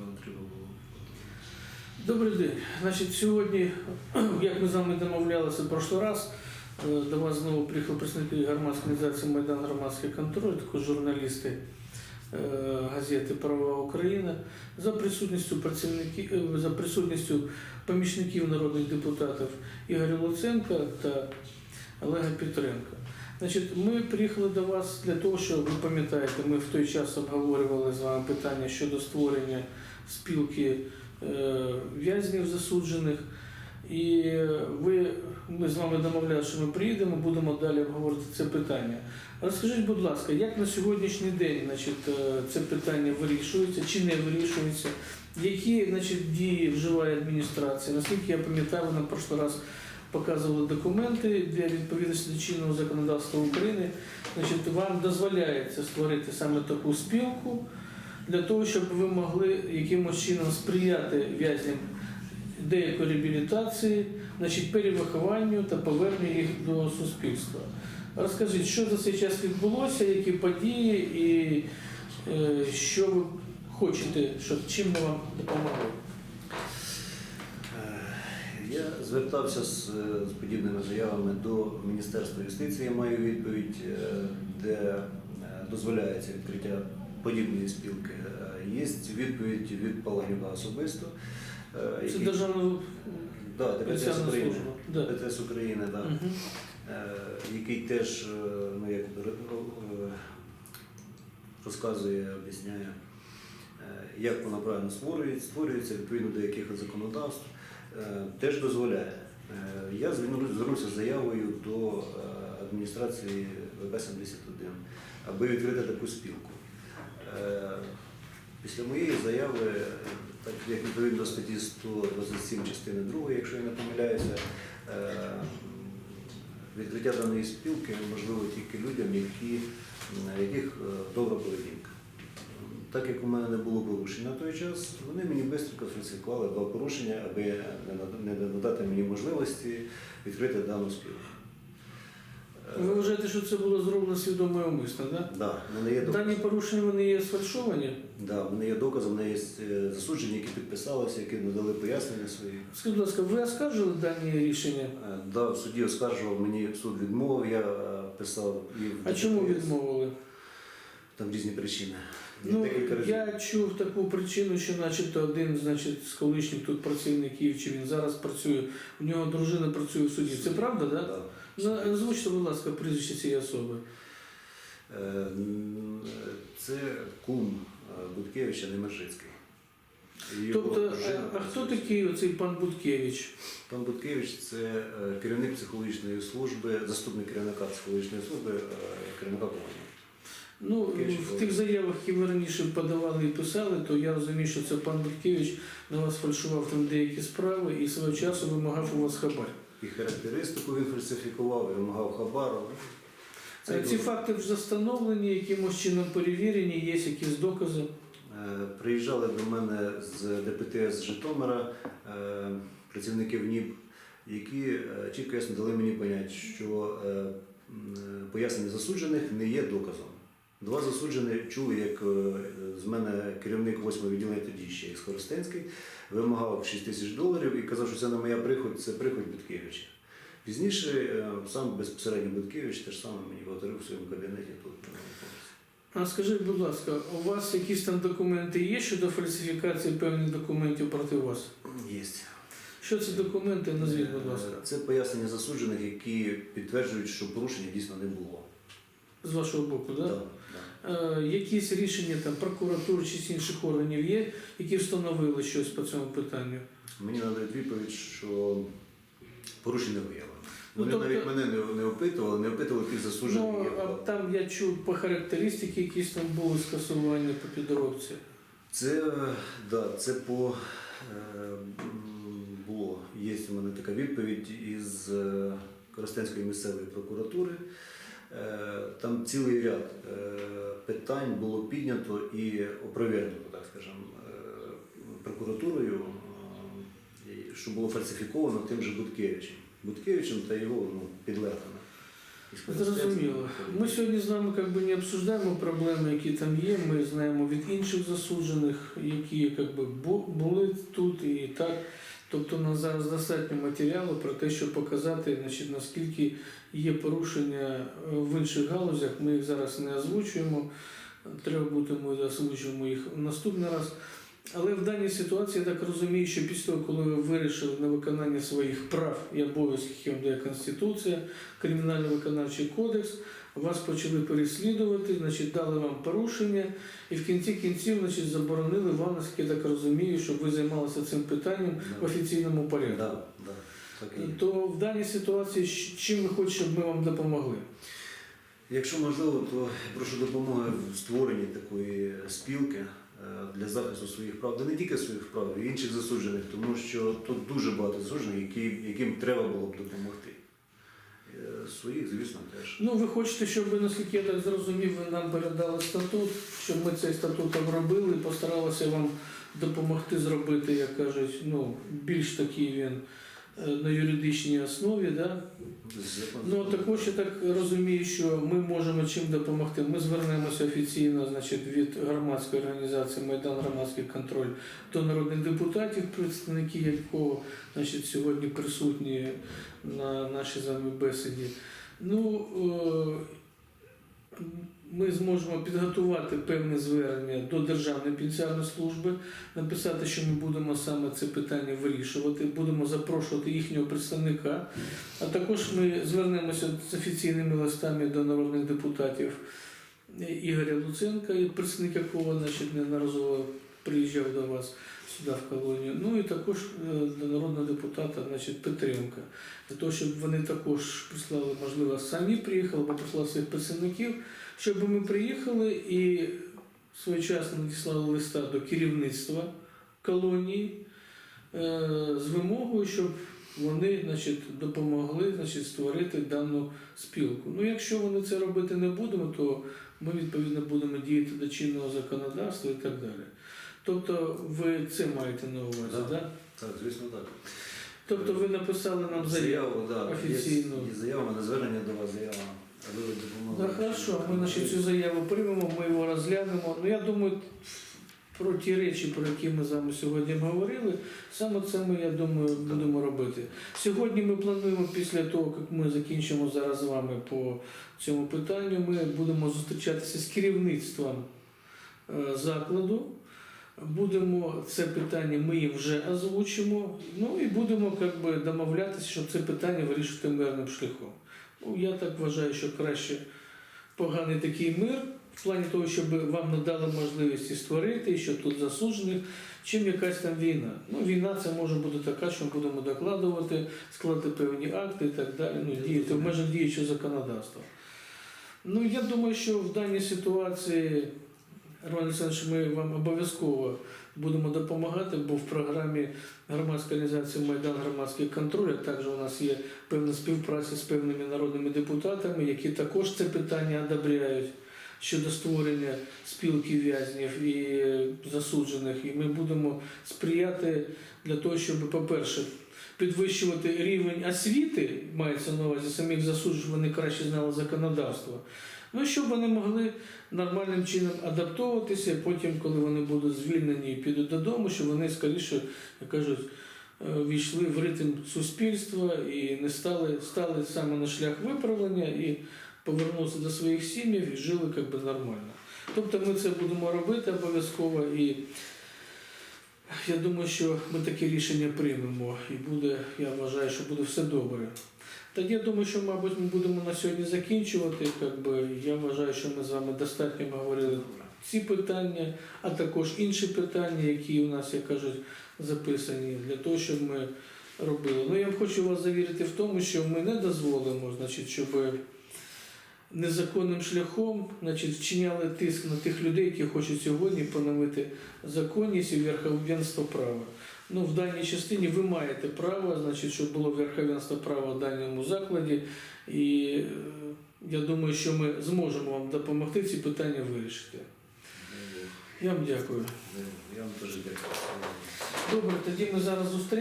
Не треба було. Добрий день. Значить, сьогодні, як ми з вами домовлялися в прошлий раз, е, до вас знову приїхали представники громадської організації Майдан Громадський контроль, також журналісти е, газети Права Україна за присутністю працівників е, за присутністю помічників народних депутатів Ігоря Луценка та Олега Петренка. Значить, ми приїхали до вас для того, що ви пам'ятаєте, ми в той час обговорювали з вами питання щодо створення спілки е, в'язнів засуджених. І ви, ми з вами домовлялися, що ми приїдемо, будемо далі обговорити це питання. Розкажіть, будь ласка, як на сьогоднішній день значить, е, це питання вирішується чи не вирішується? Які значить, дії вживає адміністрація? Наскільки я пам'ятаю, ви нам в прошлий раз показували документи для відповідності до чинного законодавства України. Значить, вам дозволяється створити саме таку спілку для того, щоб ви могли якимось чином сприяти в'язням деякої реабілітації, значить, перевихованню та поверненню їх до суспільства. Розкажіть, що за цей час відбулося, які події і е, що ви хочете, щоб чим ми вам допомогли? Е, Я звертався з, з подібними заявами до Міністерства юстиції. Маю відповідь, е, де е, дозволяється відкриття подібної спілки. Е, Є відповідь від Палагіна особисто. е, Це який- державна да, ДПТС України. Да. ДПТС України, да. Е, який теж е, ну, як, е, розказує, об'ясняє, е, як вона правильно створюється, відповідно до яких законодавств, е, теж дозволяє. Е, Я звернувся з заявою до е, адміністрації ВБ-71, аби відкрити таку спілку. Е, Після моєї заяви, е, так як відповідно до статті 127 частини 2, якщо я не помиляюся, е, відкриття даної спілки можливо тільки людям, які, яких е, добра поведінка. Так як у мене не було порушень на той час, вони мені швидко фальсифікували два порушення, аби не надати мені можливості відкрити дану спілку. Е, Ви вважаєте, що це було зроблено свідомо і умисно, так? Да, в мене є Да? докази. Дані порушення вони є сфальшовані. Да, в мене є докази, в мене є засуджені, які підписалися, які надали пояснення свої. Скажіть, будь ласка, ви оскаржили дані рішення? Е, Да, в суді оскаржував, мені суд відмовив, я е, писав і А чому відмовили? Там різні причини. Ну, я чув таку причину, що начебто один значить, з колишніх тут працівників, чи він зараз працює, у нього дружина працює в суді. Це правда, так? Да? Да. Ну, Озвучте, будь ласка, прізвище цієї особи. Е, Це кум е, Будкевича Немержицький. Тобто, а, а хто такий оцей пан Буткевич? Пан Будкевич це е, керівник психологічної служби, заступник керівника психологічної служби, е, керівника команди. Ну, в тих заявах, які ви раніше подавали і писали, то я розумію, що це пан Буткевич на вас фальшував там деякі справи і свого часу вимагав у вас хабар. І характеристику він фальсифікував, і вимагав хабару. Це ці було- факти вже встановлені, якимось чином перевірені, є якісь докази. Е, Приїжджали до мене з ДПТС Житомира е, працівники ВНІП, які е, чітко ясно дали мені поняття, що пояснення засуджених не є доказом. Два засуджені чули, як е, з мене керівник 8 відділення тоді ще із Хоростенський вимагав 6 тисяч доларів і казав, що це не моя приход, це приход Буткевича. Пізніше е, сам безпосередньо Буткевич теж саме мені повторив в своєму кабінеті тут. А скажіть, будь ласка, у вас якісь там документи є щодо фальсифікації певних документів проти вас? Єсть. Що це документи? Назвіть, будь ласка, Е, Це пояснення засуджених, які підтверджують, що порушення дійсно не було. з вашого боку, так? Да, да. Е, якісь рішення там прокуратури чи інших органів є, які встановили щось по цьому питанню? Мені надають відповідь, що порушення не виявлено. Ну, Вони тобто- навіть мене не, не опитували, не опитували тих засуджених. Ну, а там я чув по характеристики, якісь там були скасування по підробці. Це, да, це по е, було. Є у мене така відповідь із е, Коростенської місцевої прокуратури. Е, Там цілий ряд е, питань було піднято і опровергнуто, так скажемо, е, прокуратурою, що було фальсифіковано тим же Буткевичем. Буткевичем та його ну, підлеглими. Зрозуміло. Ми сьогодні з вами как би, не обсуждаємо проблеми, які там є. Ми знаємо від інших засуджених, які как би, були тут і так. Тобто у нас зараз достатньо матеріалу про те, щоб показати, значить, наскільки є порушення е, в інших галузях. Ми їх зараз не озвучуємо. Треба буде, ми озвучуємо їх наступний раз. Але в даній ситуації я так розумію, що після того, коли ви вирішили на виконання своїх прав і обов'язків, які вам дає Конституція, Кримінально-виконавчий кодекс, вас почали переслідувати, значить, дали вам порушення, і в кінці кінців значить, заборонили вам, наскільки я так розумію, щоб ви займалися цим питанням в офіційному порядку. Да, да, так і є. То в даній ситуації чим ви хочете, щоб ми вам допомогли? Якщо можливо, то прошу допомоги в створенні такої спілки е, для захисту своїх прав, та не тільки своїх прав, і інших засуджених, тому що тут дуже багато засуджених, які, яким треба було б допомогти. Е, Своїх, звісно, теж. Ну, ви хочете, щоб, наскільки я так зрозумів, ви нам передали статут, щоб ми цей статут обробили і постаралися вам допомогти зробити, як кажуть, ну, більш такий він на юридичній основі. Да? Ну, також я так розумію, що ми можемо чим допомогти. Ми звернемося офіційно значить, від громадської організації Майдан Громадський контроль до народних депутатів, представники якого значить, сьогодні присутні на нашій з вами бесіді. Ну, е, ми зможемо підготувати певне звернення до Державної пенсіонної служби, написати, що ми будемо саме це питання вирішувати, будемо запрошувати їхнього представника. А також ми звернемося з офіційними листами до народних депутатів Ігоря Луценка, представник якого значить, неодноразово приїжджав до вас сюди в колонію. Ну і також е, до народного депутата значить, Петренка. Для того, щоб вони також прислали, можливо, самі приїхали, або прислали своїх представників, щоб ми приїхали і своєчасно надіслали листа до керівництва колонії е, з вимогою, щоб вони значить, допомогли значить, створити дану спілку. Ну, якщо вони це робити не будемо, то ми відповідно будемо діяти до чинного законодавства і так далі. Тобто ви це маєте на увазі, Да. да? Так, звісно, так. Тобто ви написали нам заяву. да, офіційну. Є, є заява, мене звернення до вас заява. Да, хорошо, ми значить, цю заяву приймемо, ми його розглянемо. Ну я думаю, про ті речі, про які ми з вами сьогодні говорили, саме це ми, я думаю, будемо робити. Сьогодні ми плануємо після того, як ми закінчимо зараз з вами по цьому питанню, ми будемо зустрічатися з керівництвом е, закладу. Будемо це питання, ми їм вже озвучимо. Ну і будемо як би, домовлятися, щоб це питання вирішити мирним шляхом. Ну, я так вважаю, що краще поганий такий мир, в плані того, щоб вам надали можливість і створити, і щоб тут засуджених, чим якась там війна. Ну, війна це може бути така, що ми будемо докладувати, складати певні акти і так далі, ну, діяти в межах діючого законодавства. Ну, я думаю, що в даній ситуації, Роман Олександрович, ми вам обов'язково будемо допомагати, бо в програмі громадської організації Майдан Громадський контроль, а також у нас є певна співпраця з певними народними депутатами, які також це питання одобряють щодо створення спілки в'язнів і е, засуджених. І ми будемо сприяти для того, щоб, по-перше, підвищувати рівень освіти, мається на увазі самих засуджених, вони краще знали законодавство. Ну, щоб вони могли нормальним чином адаптовуватися, потім, коли вони будуть звільнені і підуть додому, щоб вони скоріше, як кажуть, е, війшли в ритм суспільства і не стали, стали саме на шлях виправлення і повернулися до своїх сім'їв і жили як би, нормально. Тобто ми це будемо робити обов'язково і я думаю, що ми таке рішення приймемо і буде, я вважаю, що буде все добре. Тоді я думаю, що, мабуть, ми будемо на сьогодні закінчувати. Як би, я вважаю, що ми з вами достатньо говорили ці питання, а також інші питання, які у нас, як кажуть, записані для того, щоб ми робили. Ну, я хочу вас завірити в тому, що ми не дозволимо, значить, щоб незаконним шляхом значить, вчиняли тиск на тих людей, які хочуть сьогодні поновити законність і верховенство права. Ну, в даній частині ви маєте право, значить, щоб було верховенство права в даному закладі. І е, я думаю, що ми зможемо вам допомогти ці питання вирішити. Я вам дякую. Я вам теж дякую. Добре, тоді ми зараз зустрінемося.